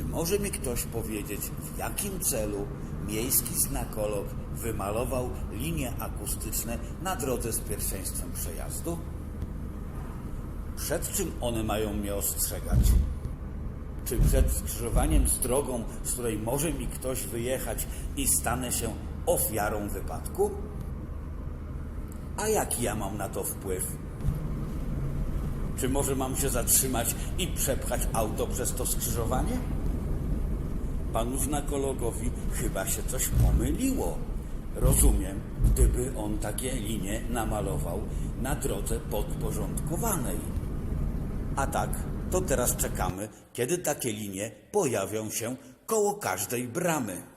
może mi ktoś powiedzieć, w jakim celu miejski znakolog wymalował linie akustyczne na drodze z pierwszeństwem przejazdu? Przed czym one mają mnie ostrzegać? Czy przed skrzyżowaniem z drogą, z której może mi ktoś wyjechać i stanę się ofiarą wypadku? A jaki ja mam na to wpływ? Czy może mam się zatrzymać i przepchać auto przez to skrzyżowanie? Panu znakologowi chyba się coś pomyliło. Rozumiem, gdyby on takie linie namalował na drodze podporządkowanej. A tak, to teraz czekamy, kiedy takie linie pojawią się koło każdej bramy.